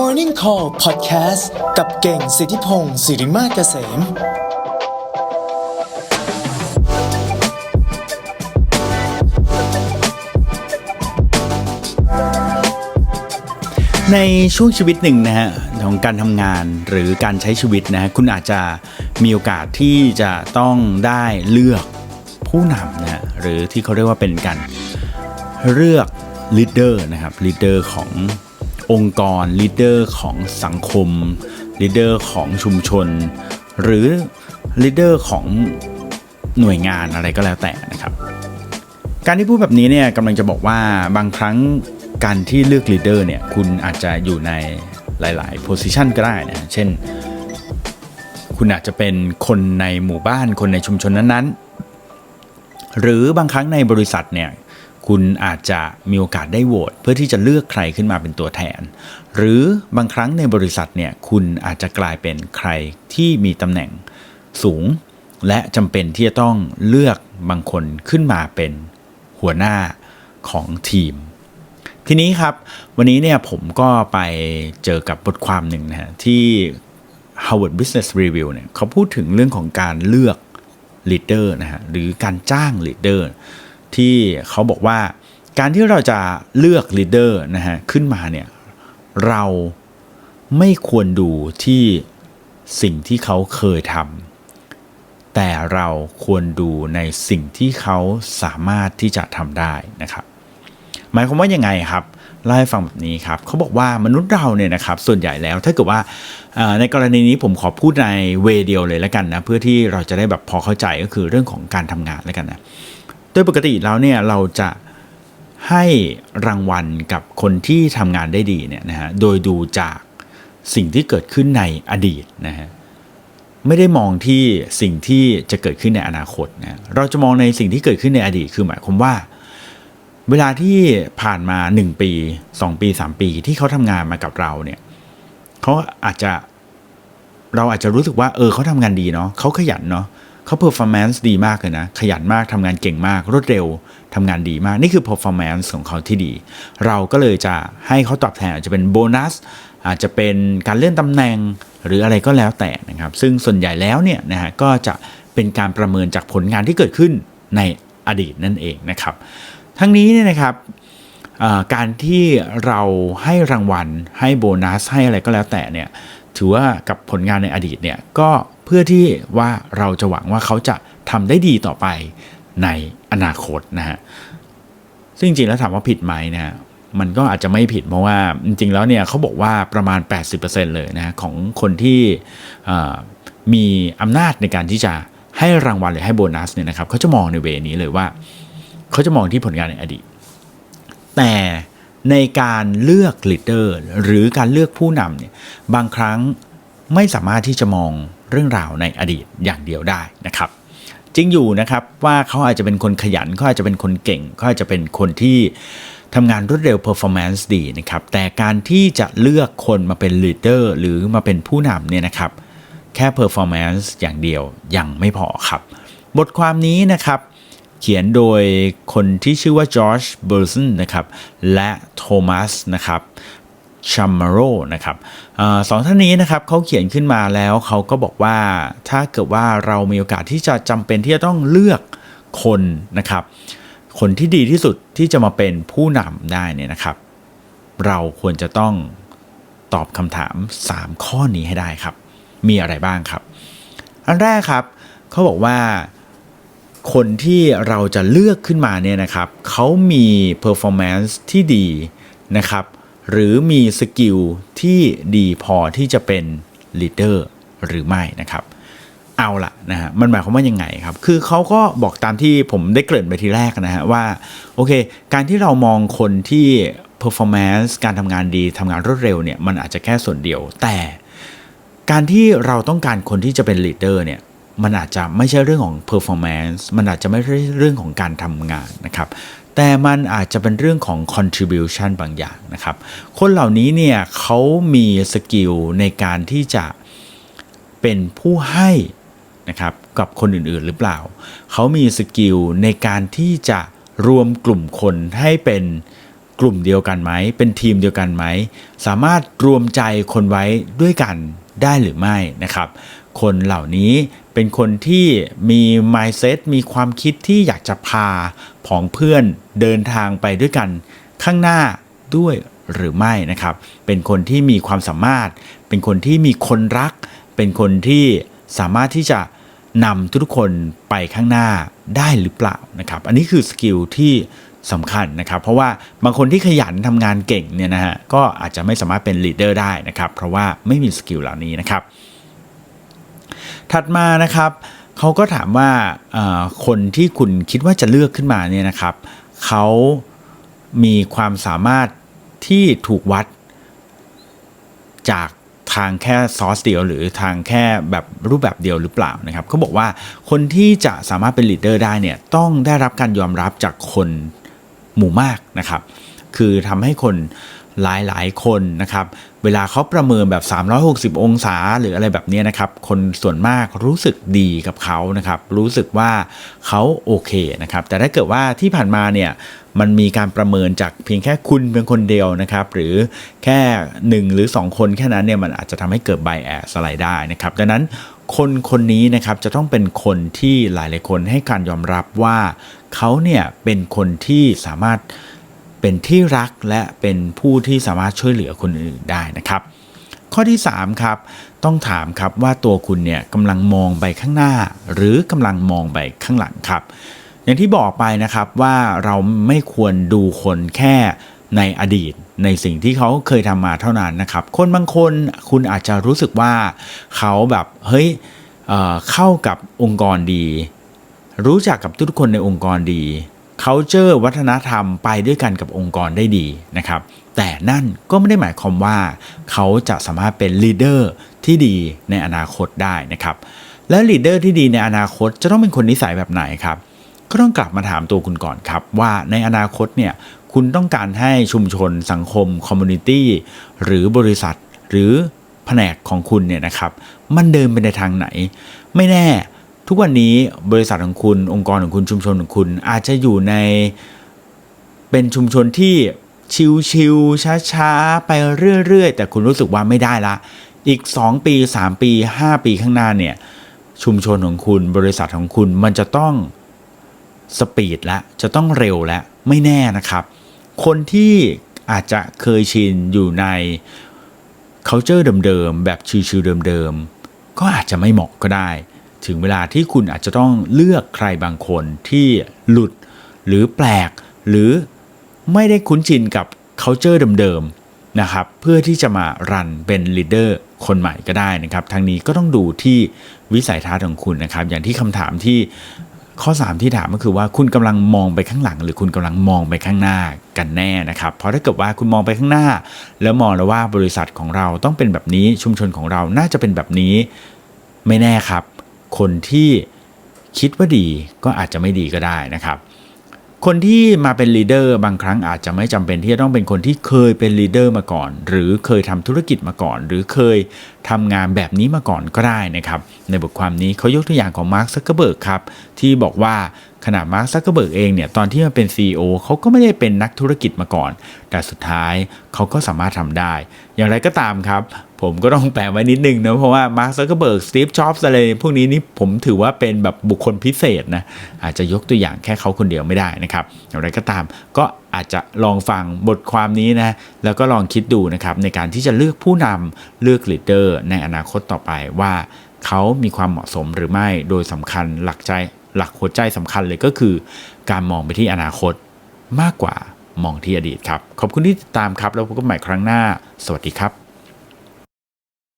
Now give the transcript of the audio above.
Morning Call Podcast กับเก่งสิทธิพงศ์สิริมาเกษม ในช่วงชีวิตหนึ่งนะฮะของการทำงานหรือการใช้ชีวิตนะฮะคุณอาจจะมีโอกาสที่จะต้องได้เลือกผู้นำนะฮะหรือที่เขาเรียกว่าเป็นการเลือกลีดเดอร์นะครับลีดเดอร์ของ องค์กรลีดเดอร์ของสังคมลีดเดอร์ของชุมชน หรือลีดเดอร์ของหน่วยงานอะไรก็แล้วแต่นะครับ การที่พูดแบบนี้เนี่ยกำลังจะบอกว่าบางครั้งการที่เลือกลีดเดอร์เนี่ยคุณอาจจะอยู่ในหลาย ๆ โพสิชันก็ได้นะ เช่น คุณอาจจะเป็นคนในหมู่บ้านคนในชุมชนนั้น ๆ หรือบางครั้งในบริษัทเนี่ย คุณอาจจะมีโอกาสได้โหวตเพื่อที่จะเลือกใครขึ้นมาเป็นตัวแทน หรือบางครั้งในบริษัทเนี่ยคุณอาจจะกลายเป็นใครที่มีตำแหน่งสูง และจำเป็นที่จะต้องเลือกบางคนขึ้นมาเป็นหัวหน้าของทีม ทีนี้ครับ วันนี้เนี่ยผมก็ไปเจอกับบทความหนึ่งนะฮะที่ Harvard Business Review เนี่ยเขาพูดถึงเรื่องของการเลือก leader นะฮะหรือการจ้าง leader ที่เขาบอกว่าการที่เราจะเลือก leader นะฮะขึ้นมาเนี่ยเราไม่ควรดูที่สิ่งที่เขาเคยทำแต่เราควรดูในสิ่งที่เขาสามารถที่จะทำได้นะครับ หมายความว่ายังไงครับเล่าให้ฟังแบบนี้ครับเขาบอกว่ามนุษย์เราเนี่ยนะครับส่วนใหญ่แล้วถ้าเกิดว่าในกรณีนี้ผมขอพูดในเวเดียวเลยแล้วกันนะเพื่อที่เราจะได้แบบพอเข้าใจก็คือเรื่องของการทำงานแล้วกันนะ ดยปกติแล้วเนี่ยเราจะให้รางวัลกับคนที่ทำงานได้ดีเนี่ยนะฮะ โดยดูจากสิ่งที่เกิดขึ้นในอดีตนะฮะ ไม่ได้มองที่สิ่งที่จะเกิดขึ้นในอนาคตนะเราจะมองในสิ่งที่เกิดขึ้นในอดีต คือหมายความว่า เวลาที่ผ่านมา 1 ปี 2 ปี 3 ปีที่เขาทำงานมากับเราเนี่ยเขาอาจจะเราอาจจะรู้สึกว่าเออเขาทำงานดีเนาะเขาขยันเนาะ เขา performance ดีมากเลยนะ ขยันมากทำงานเก่งมาก รวดเร็วทำงานดีมาก นี่คือ performance ของเขาที่ดี เราก็เลยจะให้เขาตอบแทนอาจจะเป็นโบนัส อาจจะเป็นการเลื่อนตำแหน่งหรืออะไรก็แล้วแต่นะครับ ซึ่งส่วนใหญ่แล้วเนี่ยนะฮะก็จะเป็นการประเมินจากผลงานที่เกิดขึ้นในอดีตนั่นเองนะครับ ทั้งนี้เนี่ยนะครับการที่เราให้รางวัลให้โบนัสให้อะไรก็แล้วแต่เนี่ย ถือว่ากับผลงานในอดีตเนี่ยก็เพื่อที่ว่าเราจะหวังว่าเขาจะทำได้ดีต่อไปในอนาคตนะฮะซึ่งจริงแล้วถามว่าผิดไหมนะมันก็อาจจะไม่ผิดเพราะว่าจริงๆแล้วเนี่ยเขาบอกว่าประมาณ 80%เลยนะของคนที่มีอำนาจในการที่จะให้รางวัลหรือให้โบนัสเนี่ยนะครับเขาจะมองในเวนี้เลยว่า เขาจะมองที่ผลงานในอดีต แต่ ในการเลือกลีดเดอร์หรือการเลือกผู้นำเนี่ยบางครั้งไม่สามารถที่จะมองเรื่องราวในอดีตอย่างเดียวได้นะครับ จริงอยู่นะครับว่าเขาอาจจะเป็นคนขยันเขาอาจจะเป็นคนเก่งเขาอาจจะเป็นคนที่ทำงานรวดเร็ว performance ดีนะครับ แต่การที่จะเลือกคนมาเป็น leader หรือมาเป็นผู้นำเนี่ยนะครับ แค่ performance อย่างเดียวยังไม่พอครับ บทความนี้นะครับ เขียนโดยคนที่ชื่อว่าจอร์จเบอร์สันนะครับ และโทมัสนะครับชัมมาโรนะครับอสองท่านนี้นะครับเขาเขียนขึ้นมาแล้วเขาก็บอกว่าถ้าเกิดว่าเรามีโอกาสที่จะจำเป็นที่จะต้องเลือกคนนะครับ คนที่ดีที่สุดที่จะมาเป็นผู้นำได้เนี่ยนะครับ เราควรจะต้องตอบคำถาม 3 ข้อนี้ให้ได้ครับ มีอะไรบ้างครับ อันแรกครับเขาบอกว่า คนที่เราจะเลือกขึ้นมาเนี่ยนะครับเขามี performance ที่ดีนะครับ หรือมีสกิลที่ดีพอที่จะเป็น leader หรือไม่นะครับ เอาละนะฮะมันหมายความว่ายังไงครับ คือเขาก็บอกตามที่ผมได้เกริ่นไปทีแรกนะฮะว่า โอเค การที่เรามองคนที่ performance การทำงานดีทำงานรวดเร็วเนี่ยมันอาจจะแค่ส่วนเดียวแต่การที่เราต้องการคนที่จะเป็น leader เนี่ย มันอาจจะไม่ใช่เรื่องของ performance มันอาจจะไม่ใช่เรื่องของการทำงานนะครับแต่มันอาจจะเป็นเรื่องของ contribution บางอย่างนะครับ คนเหล่านี้เนี่ยเขามีสกิลในการที่จะเป็นผู้ให้นะครับกับคนอื่นๆหรือเปล่า เขามีสกิลในการที่จะรวมกลุ่มคนให้เป็นกลุ่มเดียวกันไหม เป็นทีมเดียวกันไหม สามารถรวมใจคนไว้ด้วยกันได้หรือไม่นะครับ คนเหล่านี้เป็นคนที่มี mindset มีความคิดที่อยากจะพาผองเพื่อนเดินทางไปด้วยกันข้างหน้าด้วยหรือไม่นะครับ เป็นคนที่มีความสามารถ เป็นคนที่มีคนรัก เป็นคนที่สามารถที่จะนำทุกคนไปข้างหน้าได้หรือเปล่านะครับ อันนี้คือสกิลที่สำคัญนะครับ เพราะว่าบางคนที่ขยันทำงานเก่งเนี่ยนะฮะ ก็อาจจะไม่สามารถเป็นลีดเดอร์ได้นะครับ เพราะว่าไม่มีสกิลเหล่านี้นะครับ ถัดมานะครับเขาก็ถามว่าคนที่คุณคิดว่าจะเลือกขึ้นมาเนี่ยนะครับเขามีความสามารถที่ถูกวัด จากทางแค่ซอสเดียว หรือทางแค่แบบรูปแบบเดียวหรือเปล่านะครับเขาบอกว่าคนที่จะสามารถเป็นลีดเดอร์ได้เนี่ยต้องได้รับการยอมรับจากคนหมู่มากนะครับ คือทำให้คนหลายๆ คนนะครับ เวลาเขาประเมินแบบ 360 องศาหรืออะไรแบบนี้นะครับ คนส่วนมากรู้สึกดีกับเขานะครับ รู้สึกว่าเขาโอเคนะครับ แต่ถ้าเกิดว่าที่ผ่านมาเนี่ยมันมีการประเมินจากเพียงแค่คุณเป็นคนเดียวนะครับ หรือแค่ 1 หรือ 2 คนแค่นั้นเนี่ยมันอาจจะทำให้เกิดไบแอสอะไรได้นะครับ ดังนั้นคนคนนี้นะครับจะต้องเป็นคนที่หลาย ๆ คนให้การยอมรับว่าเขาเนี่ยเป็นคนที่สามารถ เป็นที่รักและเป็นผู้ที่สามารถช่วยเหลือคนอื่นได้นะครับ ข้อที่3ครับต้องถามครับว่าตัวคุณเนี่ยกำลังมองไปข้างหน้า หรือกำลังมองไปข้างหลังครับ อย่างที่บอกไปนะครับว่าเราไม่ควรดูคนแค่ในอดีตในสิ่งที่เขาเคยทำมาเท่านั้นนะครับ คนบางคนคุณอาจจะรู้สึกว่าเขาแบบเฮ้ยเเข้ากับองค์กรดี รู้จักกับทุกคนในองค์กรดี culture วัฒนธรรมไปด้วยกันกับองค์กรได้ดีนะครับ แต่นั่นก็ไม่ได้หมายความว่า เขาจะสามารถเป็น leader ที่ดีในอนาคตได้นะครับ และ leader ที่ดีในอนาคตจะต้องเป็นคนนิสัยแบบไหนครับก็ต้องกลับมาถามตัวคุณก่อนครับ ว่าในอนาคตเนี่ยคุณต้องการให้ชุมชนสังคมคอมมูนิตี้หรือบริษัทหรือแผนกของคุณเนี่ยนะครับ มันเดินไปในทางไหน ไม่แน่ ทุกวันนี้บริษัทของคุณองค์กรของคุณชุมชนของคุณ อาจจะอยู่ในเป็นชุมชนที่ชิวๆช้าๆ ไปเรื่อยๆ แต่คุณรู้สึกว่าไม่ได้ละ อีก 2 ปี 3 ปี 5 ปีข้างหน้าเนี่ยชุมชนของคุณบริษัทของคุณมันจะต้องสปีดและจะต้องเร็วและไม่แน่นะครับ คนที่อาจจะเคยชินอยู่ใน culture เดิมๆ แบบชิวๆเดิมๆ ก็อาจจะไม่เหมาะก็ได้ ถึงเวลาที่คุณอาจจะต้องเลือกใครบางคนที่หลุดหรือแปลก หรือไม่ได้คุ้นชินกับ culture เดิมๆนะครับเพื่อที่จะมารันเป็น leader คนใหม่ก็ได้นะครับทั้งนี้ก็ต้องดูที่วิสัยทัศน์ของคุณนะครับ อย่างที่คำถามที่ข้อ 3 ที่ถามก็คือว่าคุณกำลังมองไปข้างหลัง หรือคุณกำลังมองไปข้างหน้ากันแน่นะครับ เพราะถ้าเกิดว่าคุณมองไปข้างหน้า แล้วมองแล้วว่าบริษัทของเราต้องเป็นแบบนี้ชุมชนของเราน่าจะเป็นแบบนี้ไม่แน่ครับ คนที่คิดว่าดีก็อาจจะไม่ดีก็ได้นะครับ คนที่มาเป็นลีดเดอร์บางครั้งอาจจะไม่จำเป็นที่จะต้องเป็นคนที่เคยเป็นลีดเดอร์มาก่อน หรือเคยทำธุรกิจมาก่อน หรือเคยทำงานแบบนี้มาก่อนก็ได้นะครับ ในบทความนี้เขายกตัวอย่างของมาร์คซักเกอร์เบิร์กครับที่บอกว่า ขนาดมาร์คซักเกอร์เบิร์กเองเนี่ยตอนที่มาเป็น CEO เขาก็ไม่ได้เป็นนักธุรกิจมาก่อน แต่สุดท้ายเขาก็สามารถทำได้ อย่างไรก็ตามครับ ผมก็ต้องแปลไว้นิดนึงนะ เพราะว่ามาร์คซักเกอร์เบิร์กสตีฟจ็อบส์อะไรพวกนี้นี่ผมถือว่าเป็นแบบบุคคลพิเศษนะ อาจจะยกตัวอย่างแค่เขาคนเดียวไม่ได้นะครับ อย่างไรก็ตามก็อาจจะลองฟังบทความนี้นะ แล้วก็ลองคิดดูนะครับในการที่จะเลือกผู้นำเลือกลีดเดอร์ในอนาคตต่อไปว่าเขามีความเหมาะสมหรือไม่ โดยสำคัญหลักใจ หลักหัวใจสำคัญเลยก็คือ การมองไปที่อนาคตมากกว่ามองที่อดีตครับ ขอบคุณที่ติดตามครับ แล้วพบกันใหม่ครั้งหน้า สวัสดีครับ